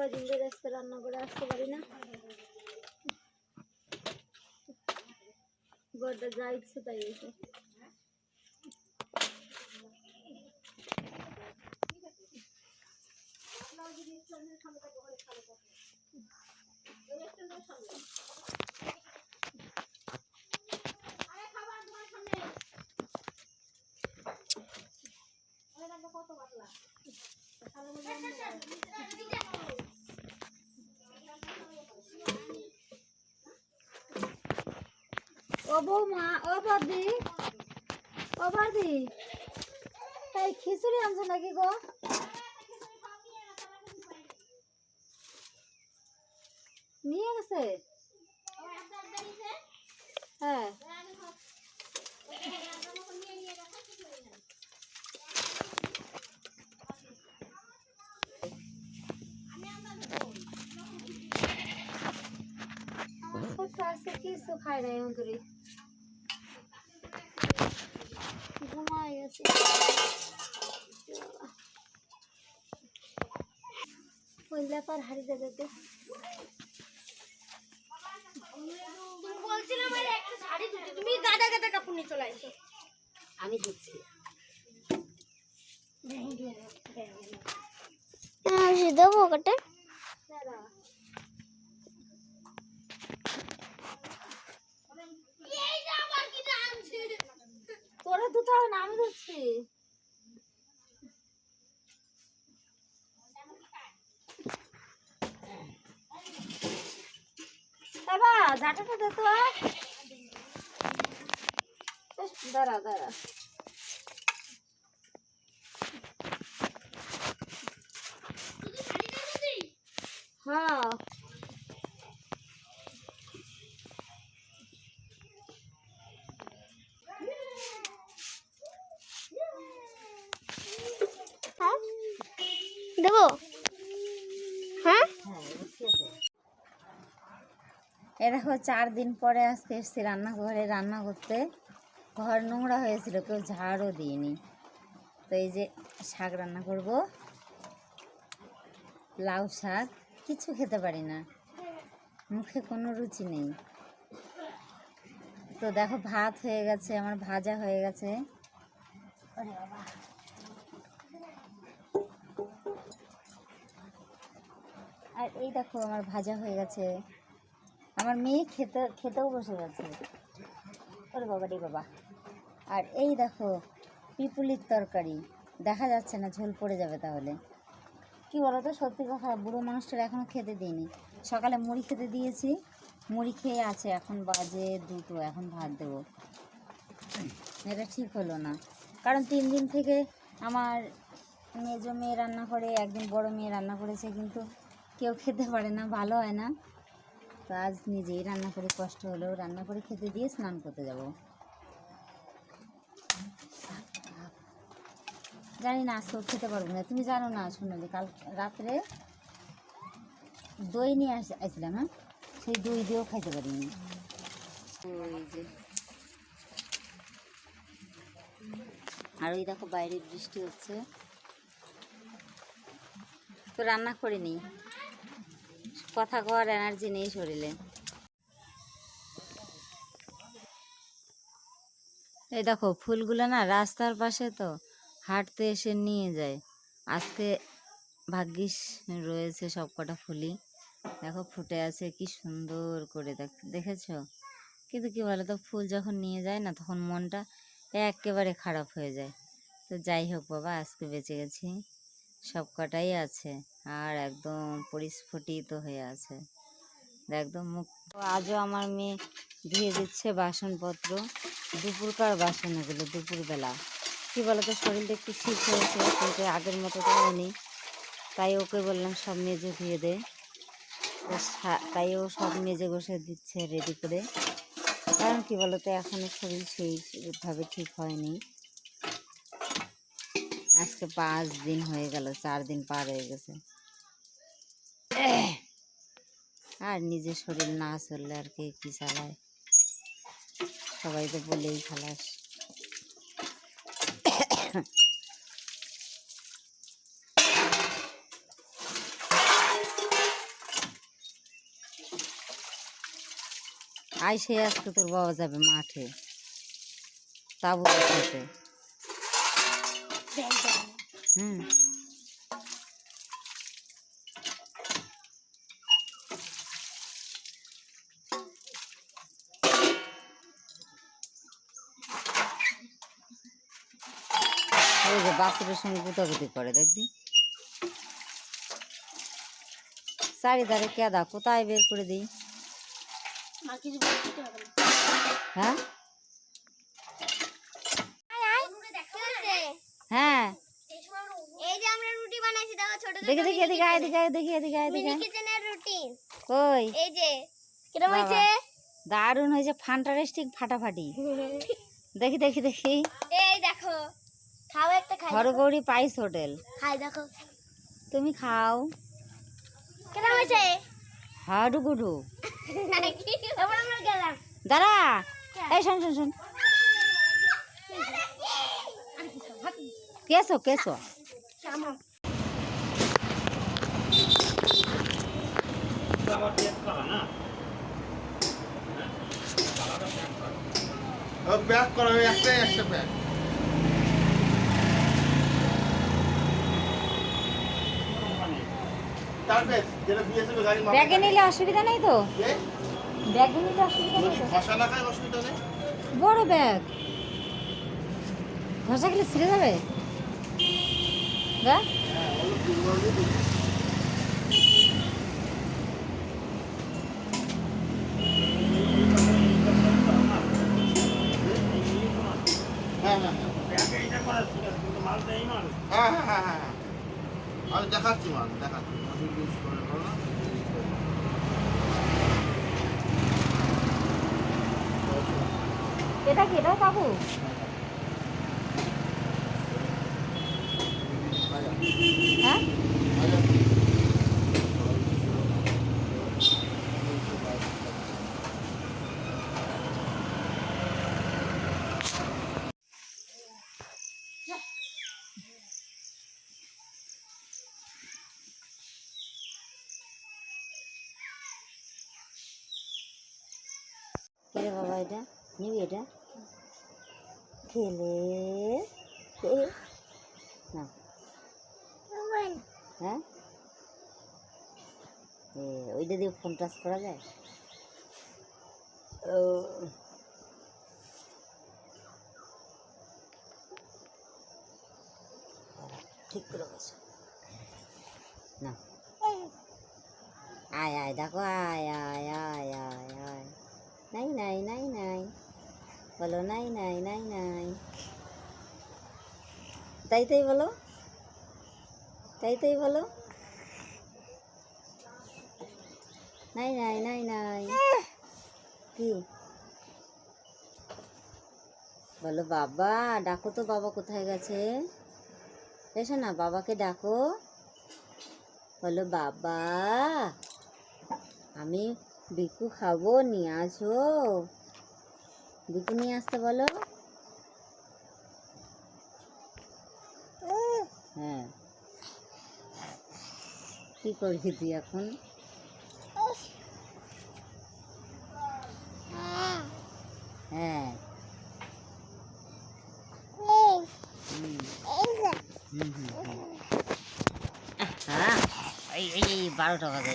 কয়দিন ধরে আজকে রান্না করে আসতে পারি না। গড়টা যা ইচ্ছে তাই এসে ও বৌমা ও বাদি ও বাদি তাই খিচুড়ি আনছো নাকি গো? নিয়ে গেছে? কিছু খাই করে ঘুমাই গেছে ওই লেপার হারি দেবে বলছিলাম আরে একটা শাড়ি ধুতে তুমি গাদা গাদা কাপড় নিয়ে চলে আসো। আমি দিচ্ছি দেবো কটা তোরা দুটো তাও না ধরছি। তো। দাঁড়া দাঁড়া হ্যাঁ দেবো হ্যাঁ? এ দেখো চার দিন পরে আজকে এসেছি রান্নাঘরে। রান্না করতে ঘর নোংরা হয়েছিল কেউ ঝাড়ও দিইনি। তো এই যে শাক রান্না করব। লাউ শাক কিছু খেতে পারি না। মুখে কোনো রুচি নেই। তো দেখো ভাত হয়ে গেছে আমার ভাজা হয়ে গেছে ওরে বাবা আর এই দেখো আমার ভাজা হয়ে গেছে। আমার মেয়ে খেতে খেতেও বসে গেছে। ওরে বাবা রে বাবা। আর এই দেখো, পিপুলির তরকারি। দেখা যাচ্ছে না, ঝোল পড়ে যাবে তাহলে। কি বলো তো সত্যি কথা, বুড়ো মানুষটার এখনও খেতে দিইনি। সকালে মুড়ি খেতে দিয়েছি। মুড়ি খেয়ে আছে, এখন বাজে দুটো, এখন ভাত দেবো। এটা ঠিক হলো না। কারণ তিন দিন থেকে আমার মেজো মেয়ে রান্না করে একদিন বড় মেয়ে রান্না করেছে, কিন্তু কেউ খেতে পারে না, ভালো হয় না। তো আজ নিজেই রান্না করে কষ্ট হলেও রান্না করে খেতে দিয়ে স্নান করতে যাব। জানি না আজকেও খেতে পারব না। তুমি জানো না সোনালি কাল রাত্রে দই নিয়ে আস আসছিলাম হ্যাঁ? সেই দই দিয়েও খাইতে পারিনি। যে আর ওই দেখো বাইরে বৃষ্টি হচ্ছে। তো রান্না করে করিনি। কথা কওয়ার এনার্জি নেই শরীরে। এই দেখো, ফুলগুলো না রাস্তার পাশে তো হাঁটতে এসে নিয়ে যায়। আজকে ভাগ্যিস রয়েছে সব কটা ফুলই। দেখো, ফুটে আছে, কি সুন্দর করে দেখ, দেখেছ? কিন্তু কি বলো তো ফুল যখন নিয়ে যায় না, তখন মনটা একেবারে খারাপ হয়ে যায়। তো যাই হোক বাবা, আজকে বেঁচে গেছি। সব কটাই আছে। আর একদম পরিস্ফুটিত হয়ে আছে। একদম মুখ আজও আমার মেয়ে ধুয়ে দিচ্ছে বাসনপত্র। দুপুরকার বাসন এগুলো, দুপুরবেলা। কী বলতো, শরীরটা একটু শীত হয়েছে, কিন্তু আগের মতো তো হয়নি তাই ওকে বললাম, সব মেজে ধুয়ে দে। তাই ও সব মেজে বসে দিচ্ছে রেডি করে। কারণ কী বলতো এখনও শরীর সেইভাবে ঠিক হয়নি। আজকে পাঁচ দিন হয়ে গেল, চার দিন পার হয়ে গেছে। আর নিজের শরীর না চললে আর কে কী চালায়? সবাই তো বলেই খালাস। আইসে আজকে তোর বাবা যাবে মাঠে। তাবু খেতে হুম। ওই যে বাছুরের সঙ্গে গুতাগুতি করে দেখবি চারিধারে কেদা কোথায় বের করে দিই? না। হ্যাঁ কি হয়েছে? হ্যাঁ এই যে আমরা রুটি বানাইছি দেখো ছোট দেখি দেখি এদিকে আয়, এদিকে দেখি এদিকে আয়, এদিকে কিচেনের রুটি কই? এই যে কিরম বাবা। হয়েছে? দারুণ হয়েছে ফান্টারেস্টিক ফাটাফাটি। দেখি দেখি দেখি। এই দেখো খাও একটা খাই হরগৌরী পাইস হোটেল। খাই দেখো। তুমি খাও। কিরম হয়েছে? হাডুগুডু এবার আমরা গেলাম। দাঁড়া। এই শোন শোন শোন। কেসো কেসো। ব্যাক করা একটাই একটা ব্যাগ। নিলে অসুবিধা নেই তো? ব্যাগে নিলে অসুবিধা নেই ঘষা না খায় অসুবিধা নেই? বড় ব্যাগ। ঘষা গেলে ছিঁড়ে যাবে? গা হ্যাঁ ওগুলো দুর্বল দিয়ে দিবি। হ্যাঁ হ্যাঁ হ্যাঁ হ্যাঁ হ্যাঁ হ্যাঁ হ্যাঁ আমি দেখাচ্ছি মাল দেখাচ্ছি আমি use করে করো না। এটা কি এটা কাকু হ্যাঁ কে রে বাবা এটা নিবি এটা খেলে এ, না হ্যাঁ এ ওইটা দিয়ে ফোন টাচ করা যায় ও ঠিক করে বসো না আয় আয় দেখো আয় আয় আয় আয় আয় নাই নাই নাই নাই বলো, নাই নাই নাই নাই। তাই তাই বলো। তাই তাই বলো। নাই নাই নাই নাই। কি? বলো, বাবা, ডাকো তো বাবা কোথায় গেছে? এসো না বাবাকে ডাকো। বলো, বাবা, আমি বিকু খাব, নিয়ে আসো। বিকু নিয়ে আসতে বলো। হ্যাঁ। কি করবি তুই এখন? হ্যাঁ। এই বারোটা বাজে